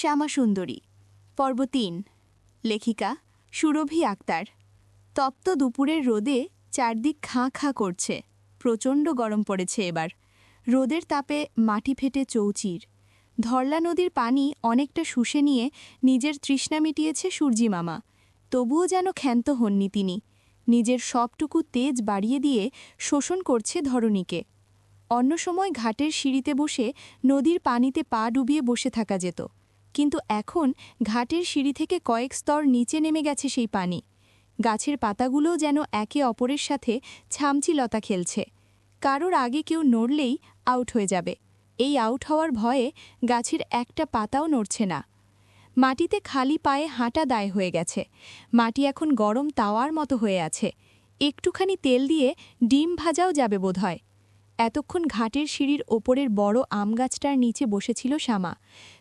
শ্যামা সুন্দরী। পর্ব তিন। লেখিকা, সুরভি আক্তার। তপ্ত দুপুরের রোদে চারদিক খাঁ খাঁ করছে। প্রচণ্ড গরম পড়েছে এবার। রোদের তাপে মাটি ফেটে চৌচির। ধরলা নদীর পানি অনেকটা শুষে নিয়ে নিজের তৃষ্ণা মিটিয়েছে সূর্যি মামা। তবুও যেন ক্ষান্ত হননি তিনি। নিজের সবটুকু তেজ বাড়িয়ে দিয়ে শোষণ করছে ধরণীকে। অন্য সময় ঘাটের সিঁড়িতে বসে নদীর পানিতে পা ডুবিয়ে বসে থাকা যেত। কিন্তু এখন ঘাটের সিঁড়ি থেকে কয়েক স্তর নিচে নেমে গেছে সেই পানি। গাছের পাতাগুলোও যেন একে অপরের সাথে ছামচিলতা খেলছে। কারোর আগে কেউ নড়লেই আউট হয়ে যাবে। এই আউট হওয়ার ভয়ে গাছের একটা পাতাও নড়ছে না। মাটিতে খালি পায়ে হাঁটা দায় হয়ে গেছে। মাটি এখন গরম তাওয়ার মতো হয়ে আছে। একটুখানি তেল দিয়ে ডিম ভাজাও যাবে বোধহয়। এতক্ষণ ঘাটের সিঁড়ির ওপরের বড় আম গাছটার নিচে বসেছিল শ্যামা।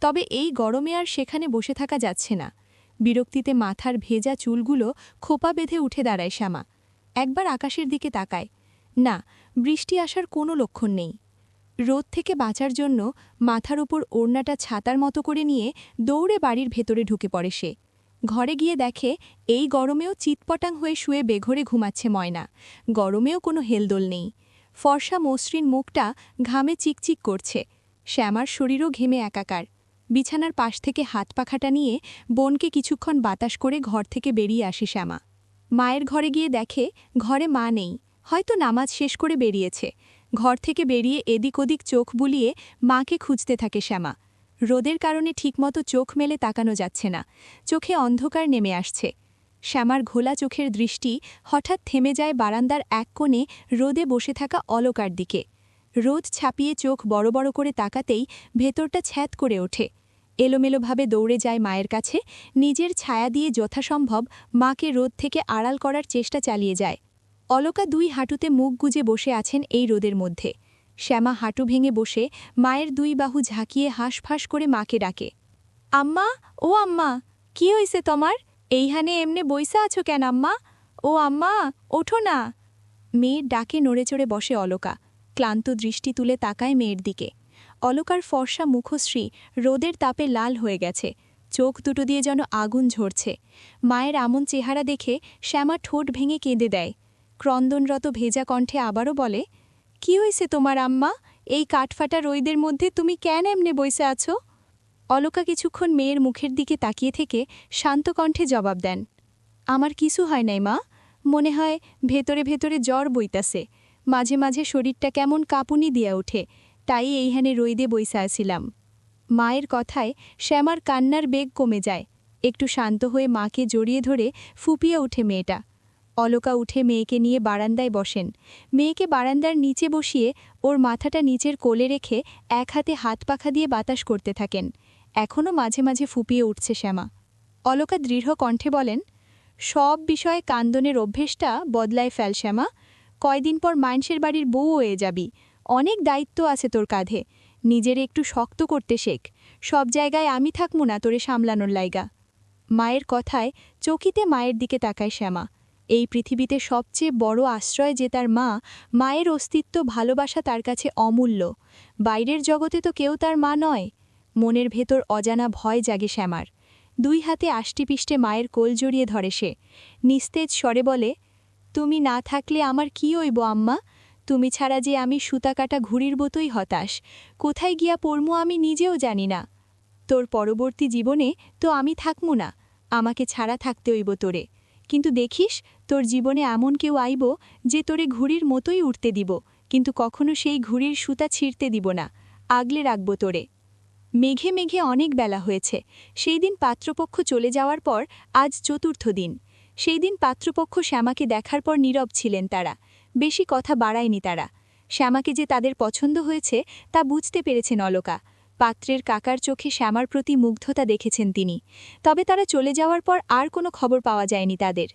তবে এই গরমে আর সেখানে বসে থাকা যাচ্ছে না। বিরক্তিতে মাথার ভেজা চুলগুলো খোপা বেঁধে উঠে দাঁড়ায় শ্যামা। একবার আকাশের দিকে তাকায়। না, বৃষ্টি আসার কোনো লক্ষণ নেই। রোদ থেকে বাঁচার জন্য মাথার ওপর ওড়নাটা ছাতার মতো করে নিয়ে দৌড়ে বাড়ির ভেতরে ঢুকে পড়ে সে। ঘরে গিয়ে দেখে, এই গরমেও চিৎপটাং হয়ে শুয়ে বেঘরে ঘুমাচ্ছে ময়না। গরমেও কোনো হেলদোল নেই। ফর্সা মসৃণ মুখটা ঘামে চিকচিক করছে। শ্যামার শরীরও ঘেমে একাকার। বিছানার পাশ থেকে হাত পাখাটা নিয়ে বোনকে কিছুক্ষণ বাতাস করে ঘর থেকে বেরিয়ে আসে শ্যামা। মায়ের ঘরে গিয়ে দেখে, ঘরে মা নেই। হয়তো নামাজ শেষ করে বেরিয়েছে। ঘর থেকে বেরিয়ে এদিক ওদিক চোখ বুলিয়ে মাকে খুঁজতে থাকে শ্যামা। রোদের কারণে ঠিকমতো চোখ মেলে তাকানো যাচ্ছে না। চোখে অন্ধকার নেমে আসছে। শ্যামার ঘোলা চোখের দৃষ্টি হঠাৎ থেমে যায় বারান্দার এক কোণে রোদে বসে থাকা অলকার দিকে। রোদ ছাপিয়ে চোখ বড় বড় করে তাকাতেই ভেতরটা ছ্যাত করে ওঠে। এলোমেলোভাবে দৌড়ে যায় মায়ের কাছে, নিজের ছায়া দিয়ে যথাসম্ভব মাকে রোদ থেকে আড়াল করার চেষ্টা চালিয়ে যায়। অলকা দুই হাঁটুতে মুখ গুজে বসে আছেন এই রোদের মধ্যে। শ্যামা হাঁটু ভেঙে বসে মায়ের দুই বাহু ঝাঁকিয়ে হাঁসফাঁস করে মাকে ডাকে, আম্মা, ও আম্মা, কি হয়েছে তোমার? এইখানে এমনে বইসা আছো কেন, আম্মা? ও, আম্মা, ওঠো না। মেয়ের ডাকে নড়েচড়ে বসে অলকা। ক্লান্ত দৃষ্টি তুলে তাকায় মেয়ের দিকে। অলকার ফর্সা মুখশ্রী রোদের তাপে লাল হয়ে গেছে। চোখ দুটো দিয়ে যেন আগুন ঝরছে। মায়ের আমন চেহারা দেখে শ্যামা ঠোঁট ভেঙে কেঁদে দেয়। ক্রন্দনরত ভেজা কণ্ঠে আবারও বলে, কি হয়েছে তোমার, আম্মা? এই কাঠফাটা রইদের মধ্যে তুমি কেন এমনে বইসে আছো? অলকা কিছুক্ষণ মেয়ের মুখের দিকে তাকিয়ে থেকে শান্ত কণ্ঠে জবাব দেন, আমার কিছু হয় নাই মা। মনে হয় ভেতরে ভেতরে জ্বর বইতাছে। মাঝে মাঝে শরীরটা কেমন কাঁপুনি দিয়া ওঠে, তাই এইখানে রইদে বইসা আসিলাম মায়ের কথায় শ্যামার কান্নার বেগ কমে যায়। একটু শান্ত হয়ে মাকে জড়িয়ে ধরে ফুপিয়ে ওঠে মেয়েটা। অলকা উঠে মেয়েকে নিয়ে বারান্দায় বসেন। মেয়েকে বারান্দার নিচে বসিয়ে ওর মাথাটা নিচের কোলে রেখে এক হাতে হাত পাখা দিয়ে বাতাস করতে থাকেন। এখনও মাঝে মাঝে ফুপিয়ে উঠছে শ্যামা। অলকা দৃঢ় কণ্ঠে বলেন, সব বিষয়ে কান্দনের অভ্যেসটা বদলায় ফেল শ্যামা। কয়দিন পর মাইনসের বাড়ির বউ হয়ে যাবি। অনেক দায়িত্ব আছে তোর কাঁধে। নিজের একটু শক্ত করতে শেখ। সব জায়গায় আমি থাকব না তোরে সামলানোর লাইগা। মায়ের কথায় চকিতে মায়ের দিকে তাকায় শ্যামা। এই পৃথিবীতে সবচেয়ে বড় আশ্রয় যে তার মা, মায়ের অস্তিত্ব ভালোবাসা তার কাছে অমূল্য। বাইরের জগতে তো কেউ তার মা নয়। মনের ভেতর অজানা ভয় জাগে শ্যামার। দুই হাতে আষ্টিপিষ্টে মায়ের কোল জড়িয়ে ধরে সে। নিস্তেজ স্বরে বলে, তুমি না থাকলে আমার কি হইব আম্মা? তুমি ছাড়া যে আমি সুতা কাটা ঘুড়ির মতোই হতাশ। কোথায় গিয়া পড়মু আমি নিজেও জানি না। তোর পরবর্তী জীবনে তো আমি থাকমু না। আমাকে ছাড়া থাকতে হইব তোরে। কিন্তু দেখিস, তোর জীবনে এমন কেউ আইব যে তোরে ঘুড়ির মতোই উঠতে দিব। কিন্তু কখনো সেই ঘুড়ির সুতা ছিঁড়তে দিব না। আগলে রাখব তোরে। মেঘে মেঘে অনেক বেলা হয়েছে। সেই দিন পাত্রপক্ষ চলে যাওয়ার পর আজ চতুর্থ দিন। সেই দিন পাত্রপক্ষ শ্যামাকে দেখার পর নীরব ছিলেন তারা। বেশি কথা বাড়ায়নি তারা। শ্যামাকে যে তাদের পছন্দ হয়েছে, তা বুঝতে পেরেছেন অলকা। পাত্রের কাকার চোখে শ্যামার প্রতি মুগ্ধতা দেখেছেন তিনি। তবে তারা চলে যাওয়ার পর আর কোনো খবর পাওয়া যায়নি তাদের।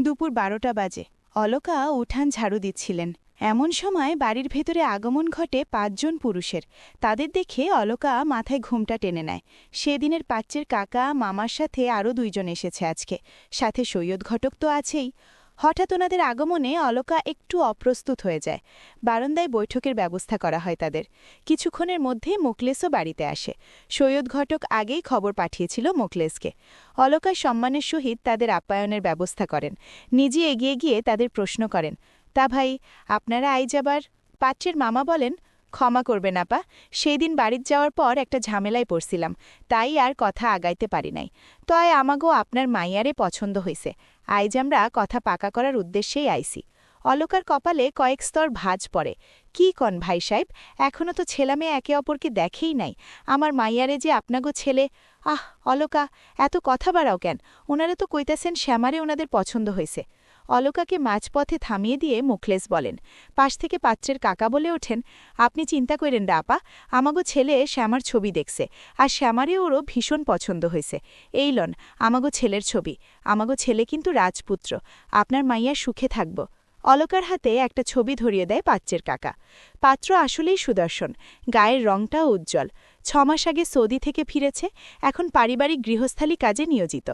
দুপুর বারোটা বাজে। অলকা উঠান ঝাড়ু দিচ্ছিলেন। এমন সময় বাড়ির ভেতরে আগমন ঘটে পাঁচজন পুরুষের। তাদের দেখে অলকা মাথায় ঘুমটা টেনে নেয়। সেদিনের পাচ্চের কাকা, মামার সাথে আরও দুইজন এসেছে আজকে। সাথে সৈয়দ ঘটক তো আছেই। হঠাৎ ওনাদের আগমনে অলকা একটু অপ্রস্তুত হয়ে যায়। বারান্দায় বৈঠকের ব্যবস্থা করা হয় তাদের। কিছুক্ষণের মধ্যে মোকলেসও বাড়িতে আসে। সৈয়দ ঘটক আগেই খবর পাঠিয়েছিল মোকলেসকে। অলকা সম্মানের সহিত তাদের আপ্যায়নের ব্যবস্থা করেন। নিজে এগিয়ে গিয়ে তাদের প্রশ্ন করেন তা ভাই, আপনারা আই যাবার পাত্রের মামা বলেন, ক্ষমা করবেন আপা। সেই দিন বাড়ির যাওয়ার পর একটা ঝামেলায় পড়ছিলাম, তাই আর কথা আগাইতে পারি নাই। তয় আমাগো আপনার মাইয়ারে পছন্দ হইছে। আইজ আমরা কথা পাকা করার উদ্দেশ্যেই আইসি অলকার কপালে কয়েক স্তর ভাজ পড়ে। কি কন ভাই সাহেব এখনও তো ছেলেমেয়ে একে অপরকে দেখেই নাই। আমার মাইয়ারে যে আপনাগো ছেলে, আহ, অলকা, এত কথা বাড়াও কেন? ওনারা তো কইতাছেন শ্যামারে ওনাদের পছন্দ হয়েছে অলকাকে মাঝপথে থামিয়ে দিয়ে মুখলেস বলেন, পাশ থেকে পাত্রের কাকা বলে ওঠেন, আপনি চিন্তা করেন ডাপা আমাগো ছেলে শ্যামার ছবি দেখছে, আর শ্যামারে ওরও ভীষণ পছন্দ হয়েছে। এই লন, আমাগো ছেলের ছবি, আমাগো ছেলে কিন্তু রাজপুত্র, আপনার মাইয়া সুখে থাকব। অলকার হাতে একটা ছবি ধরিয়ে দেয় পাত্রের কাকা। পাত্র আসলেই সুদর্শন, গায়ের রংটাও উজ্জ্বল। ছমাস আগে সৌদি থেকে ফিরেছে, এখন পারিবারিক গৃহস্থালী কাজে নিয়োজিত।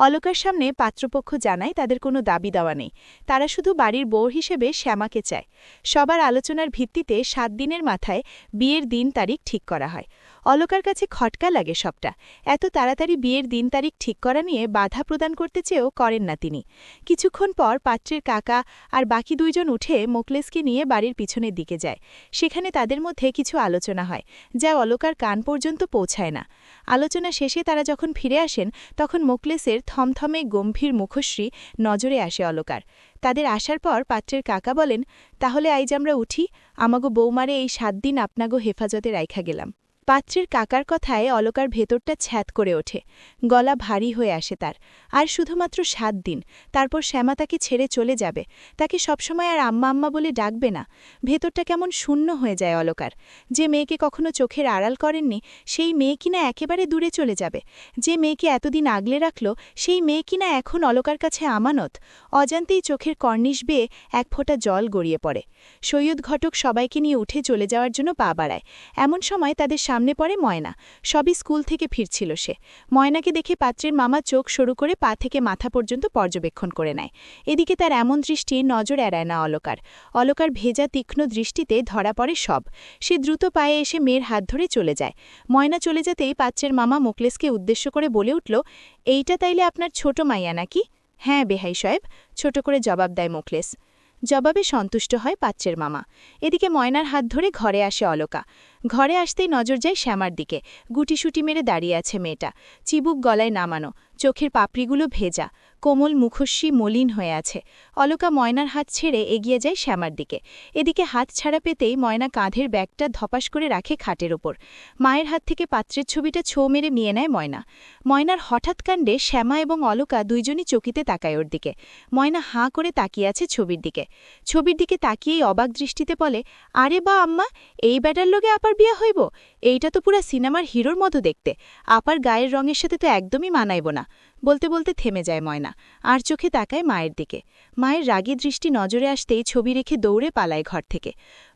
অলকার সামনে পাত্রপক্ষ জানায় তাদের কোনো দাবি দেওয়া নেই। তারা শুধু বাড়ির বউ হিসেবে শ্যামাকে চায়। সবার আলোচনার ভিত্তিতে সাত দিনের মাথায় বিয়ের দিন তারিখ ঠিক করা হয়। অলকার কাছে খটকা লাগে সবটা। এত তাড়াতাড়ি বিয়ের দিন তারিখ ঠিক করা নিয়ে বাধা প্রদান করতে চেয়েও করেন না তিনি। কিছুক্ষণ পর পাত্রের কাকা আর বাকি দুইজন উঠে মোকলেসকে নিয়ে বাড়ির পিছনের দিকে যায়। সেখানে তাদের মধ্যে কিছু আলোচনা হয়, যা অলকার কান পর্যন্ত পৌঁছায় না। আলোচনা শেষে তারা যখন ফিরে আসেন, তখন মোকলেসের থমথমে গম্ভীর মুখশ্রী নজরে আসে অলকার। তাদের আসার পর পাত্রের কাকা বলেন, তাহলে আইজ আমরা উঠি। আমাগো বৌমারে এই সাত দিন আপনাগো হেফাজতে রাইখা গেলাম। পাত্রের কাকার কথায় অলকার ভেতরটা ছ্যাত করে ওঠে। গলা ভারী হয়ে আসে তার। আর শুধুমাত্র সাত দিন। তারপর শ্যামা তাকে ছেড়ে চলে যাবে। তাকে সবসময় আর আম্মা আম্মা বলে ডাকবে না। ভেতরটা কেমন শূন্য হয়ে যায় অলকার। যে মেয়েকে কখনো চোখের আড়াল করেননি, সেই মেয়ে কিনা একেবারে দূরে চলে যাবে। যে মেয়েকে এতদিন আগলে রাখল, সেই মেয়ে কিনা এখন অলকার কাছে আমানত। অজান্তেই চোখের কর্নিশ বেয়ে এক ফোঁটা জল গড়িয়ে পড়ে। সৈয়দ ঘটক সবাইকে নিয়ে উঠে চলে যাওয়ার জন্য পা বাড়ায়। এমন সময় তাদের সামনে পড়ে ময়না। সবই স্কুল থেকে ফিরছিল সে। ময়নাকে দেখে পাত্রের মামা চোখ শুরু করে পা থেকে মাথা পর্যন্ত পর্যবেক্ষণ করে নেয়। এদিকে তার এমন দৃষ্টি নজর এড়ায় না অলকার। অলকার ভেজা তীক্ষ্ণ দৃষ্টিতে ধরা পড়ে সব। সে দ্রুত পায়ে এসে মেয়ের হাত ধরে চলে যায়। ময়না চলে যেতেই পাত্রের মামা মোকলেসকে উদ্দেশ্য করে বলে উঠল, এইটা তাইলে আপনার ছোট মাইয়া নাকি? হ্যাঁ বেহাই সাহেব। ছোট করে জবাব দেয় মোকলেস। জবাবে সন্তুষ্ট হয় পাচ্চের মামা। এদিকে ময়নার হাত ধরে ঘরে আসে অলকা। ঘরে আসতেই নজর যায় শ্যামার দিকে। গুটিসুটি মেরে দাঁড়িয়ে আছে মেয়েটা। চিবুক গলায় নামানো। চোখের পাপড়িগুলো ভেজা। কোমল মুখস্বী মলিন হয়ে আছে। অলকা ময়নার হাত ছেড়ে এগিয়ে যায় শ্যামার দিকে। এদিকে হাত ছাড়া পেতেই ময়না কাঁধের ব্যাগটা ধপাস করে রাখে খাটের ওপর। মায়ের হাত থেকে পাত্রের ছবিটা ছো মেরে নিয়ে নেয় ময়না। ময়নার হঠাৎ কাণ্ডে শ্যামা এবং অলকা দুইজনই চকিতে তাকায় ওর দিকে। ময়না হাঁ করে তাকিয়ে আছে ছবির দিকে। ছবির দিকে তাকিয়েই অবাক দৃষ্টিতে বলে, আরে বা আম্মা, এই ব্যাটার লোকে আপার বিয়া হইব? এইটা তো পুরা সিনেমার হিরোর মতো দেখতে। আপার গায়ের রঙের সাথে তো একদমই মানাইব না। বলতে বলতে থেমে যায় ময়না, আর চোখে তাকায় মায়ের দিকে। মায়ের রাগী দৃষ্টি নজরে আসতেই ছবি রেখে দৌড়ে পালায় ঘর থেকে।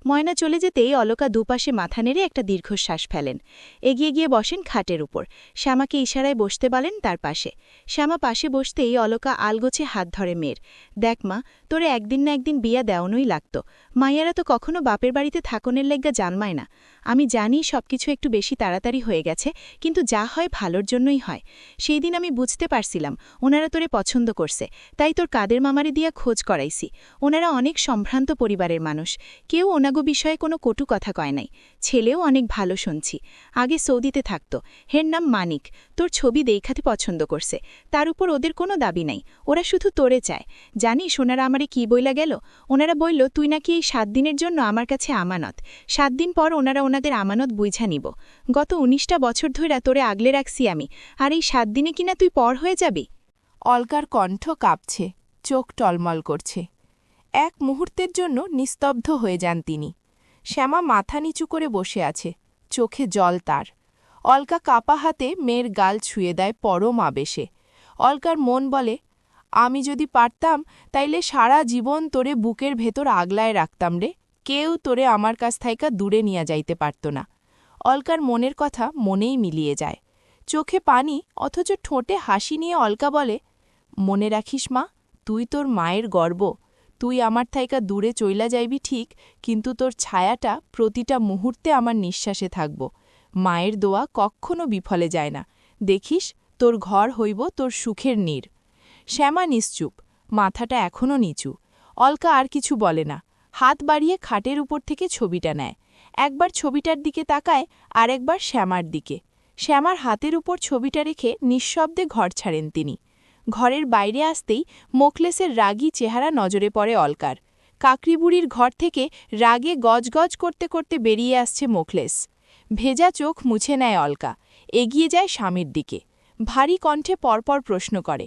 ময়না চলে যেতেই অলকা দুপাশে মাথা নেড়ে একটা দীর্ঘশ্বাস ফেলেন। এগিয়ে গিয়ে বসেন খাটের উপর। শ্যামাকে ইশারায় বসতে বলেন তার পাশে। শ্যামা পাশে বসতেই অলকা আলগোছে হাত ধরে, মেয়ের, দেখ মা, তোরে একদিন না একদিন বিয়া দেওয়ানোই লাগত। মাইয়ারা তো কখনো বাপের বাড়িতে থাকনের লেগা জানমায় না। আমি জানি সবকিছু একটু বেশি তাড়াতাড়ি হয়ে গেছে, কিন্তু যা হয় ভালোর জন্যই হয়। সেই দিন আমি বুঝতে পারছিলাম, ওনারা তোরে পছন্দ করছে, তাই তোর কাদের মামারে দিয়া খোঁজ করাইছি। ওনারা অনেক সম্ভ্রান্ত পরিবারের মানুষ। কেউ ওনাগো বিষয়ে কোনো কটু কথা কয় নাই। ছেলেও অনেক ভালো শুনছি। আগে সৌদিতে থাকত। হের নাম মানিক। তোর ছবি দেখাতে পছন্দ করছে। তার উপর ওদের কোনো দাবি নাই। ওরা শুধু তোরে চায়। জানিস ওনারা আমারে কি বইলা গেল? ওনারা বলল তুই নাকি এই সাত দিনের জন্য আমার কাছে আমানত। সাত দিন পর ওনারা ওনাদের আমানত বুঝা নিব। গত উনিশটা বছর ধইরা তোরে আগলে রাখছি আমি। আর এই সাত দিনে কিনা তুই পর হয়ে যাবি? অলকার কণ্ঠ কাঁপছে। চোখ টলমল করছে। এক মুহূর্তের জন্য নিস্তব্ধ হয়ে যান তিনি। শ্যামা মাথা নিচু করে বসে আছে, চোখে জল তার। অলকা কাপা হাতে মেয়ের গাল ছুঁয়ে দেয় পরম আবেশে। অলকার মন বলে, আমি যদি পারতাম, তাইলে সারা জীবন তোরে বুকের ভেতর আগলায় রাখতাম রে। কেউ তোরে আমার কাছ থাইকা দূরে নিয়ে যাইতে পারত না। অলকার মনের কথা মনেই মিলিয়ে যায়। চোখে পানি, অথচ ঠোঁটে হাসি নিয়ে অলকা বলে, মনে রাখিস মা, তুই তোর মায়ের গর্ব। তুই আমার থাইকা দূরে চইলা যাইবি ঠিক, কিন্তু তোর ছায়াটা প্রতিটা মুহূর্তে আমার নিঃশ্বাসে থাকব। মায়ের দোয়া কক্ষণও বিফলে যায় না। দেখিস, তোর ঘর হইব তোর সুখের নীর। শ্যামা নিশ্চুপ, মাথাটা এখনও নিচু। অলকা আর কিছু বলে না। হাত বাড়িয়ে খাটের উপর থেকে ছবিটা নেয়। একবার ছবিটার দিকে তাকায় আর একবার শ্যামার দিকে। শ্যামার হাতের উপর ছবিটা রেখে নিঃশব্দে ঘর ছাড়েন তিনি। ঘরের বাইরে আসতেই মোখলেসের রাগী চেহারা নজরে পড়ে অলকার। কাকরিবুড়ির ঘর থেকে রাগে গজগজ করতে করতে বেরিয়ে আসছে মোকলেস ভেজা চোখ মুছে নেয় অলকা। এগিয়ে যায় স্বামীর দিকে। ভারী কণ্ঠে পরপর প্রশ্ন করে,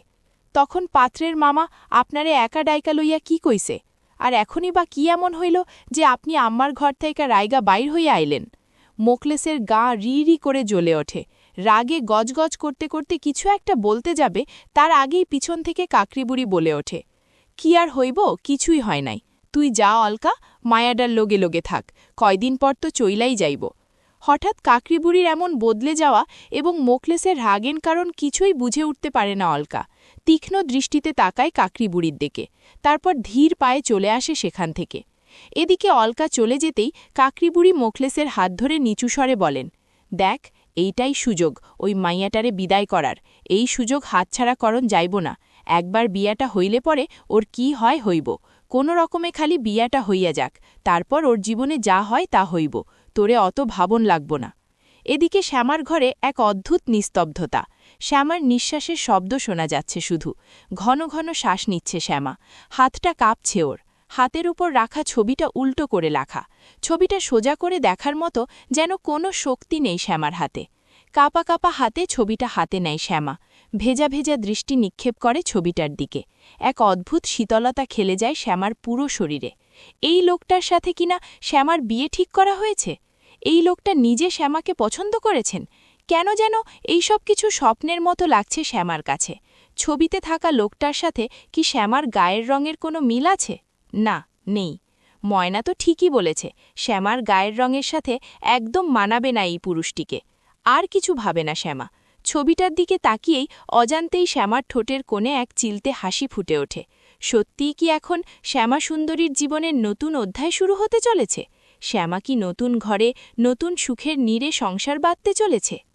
তখন পাত্রের মামা আপনারে একা ডাইকা লইয়া কি কইছে? আর এখনই বা কি এমন হইল যে আপনি আম্মার ঘর থেকে রায়গা বাইর হইয়া আইলেন? মোকলেসের গা রি রি করে জ্বলে ওঠে। রাগে গজগজ করতে করতে কিছু একটা বলতে যাবে, তার আগেই পিছন থেকে কাকরিবুড়ি বলে ওঠে। কি আর হইব, কিছুই হয় নাই। তুই যা অলকা, মায়াডার লোগে লোগে থাক, কয়দিন পর তো চইলাই যাইব। হঠাৎ কাকরিবুড়ির এমন বদলে যাওয়া এবং মোকলেসের রাগেন কারণ কিছুই বুঝে উঠতে পারে না অলকা। তীক্ষ্ণ দৃষ্টিতে তাকায় কাকরিবুড়ির দিকে। তারপর ধীর পায়ে চলে আসে সেখান থেকে। এদিকে অলকা চলে যেতেই কাকরিবুড়ি মোকলেসের হাত ধরে নিচু স্বরে বলেন, দেখ এইটাই সুযোগ, ওই মাইয়াটারে বিদায় করার। এই সুযোগ হাতছাড়া করণ যাইব না। একবার বিয়াটা হইলে পরে ওর কি হয় হইব। কোনো রকমে খালি বিয়াটা হইয়া যাক। তারপর ওর জীবনে যা হয় তা হইব। তোরে অত ভাবন লাগব না। এদিকে শ্যামার ঘরে এক অদ্ভুত নিস্তব্ধতা। শ্যামার নিঃশ্বাসের শব্দ শোনা যাচ্ছে শুধু। ঘন ঘন শ্বাস নিচ্ছে শ্যামা। হাতটা কাঁপছে ওর। হাতের উপর রাখা ছবিটা উল্টো করে রাখা ছবিটা সোজা করে দেখার মতো যেন কোনো শক্তি নেই শ্যামার হাতে। কাপা কাপা হাতে ছবিটা হাতে নেয় শ্যামা। ভেজা ভেজা দৃষ্টি নিক্ষেপ করে ছবিটার দিকে। এক অদ্ভুত শীতলতা খেলে যায় শ্যামার পুরো শরীরে। এই লোকটার সাথে কিনা শ্যামার বিয়ে ঠিক করা হয়েছে? এই লোকটা নিজে শ্যামাকে পছন্দ করেছেন? কেন যেন এই সব কিছু স্বপ্নের মতো লাগছে শ্যামার কাছে? ছবিতে থাকা লোকটার সাথে কি শ্যামার গায়ের রঙের কোনো মিল আছে? না, নেই। ময়না তো ঠিকই বলেছে, শ্যামার গায়ের রঙের সাথে একদম মানাবে না এই পুরুষটিকে। আর কিছু ভাবে না শ্যামা। ছবিটার দিকে তাকিয়েই অজান্তেই শ্যামার ঠোঁটের কোণে এক চিলতে হাসি ফুটে ওঠে। সত্যিই কি এখন শ্যামা সুন্দরীর জীবনের নতুন অধ্যায় শুরু হতে চলেছে? শ্যামা কি নতুন ঘরে নতুন সুখের নীরে সংসার বাঁধতে চলেছে?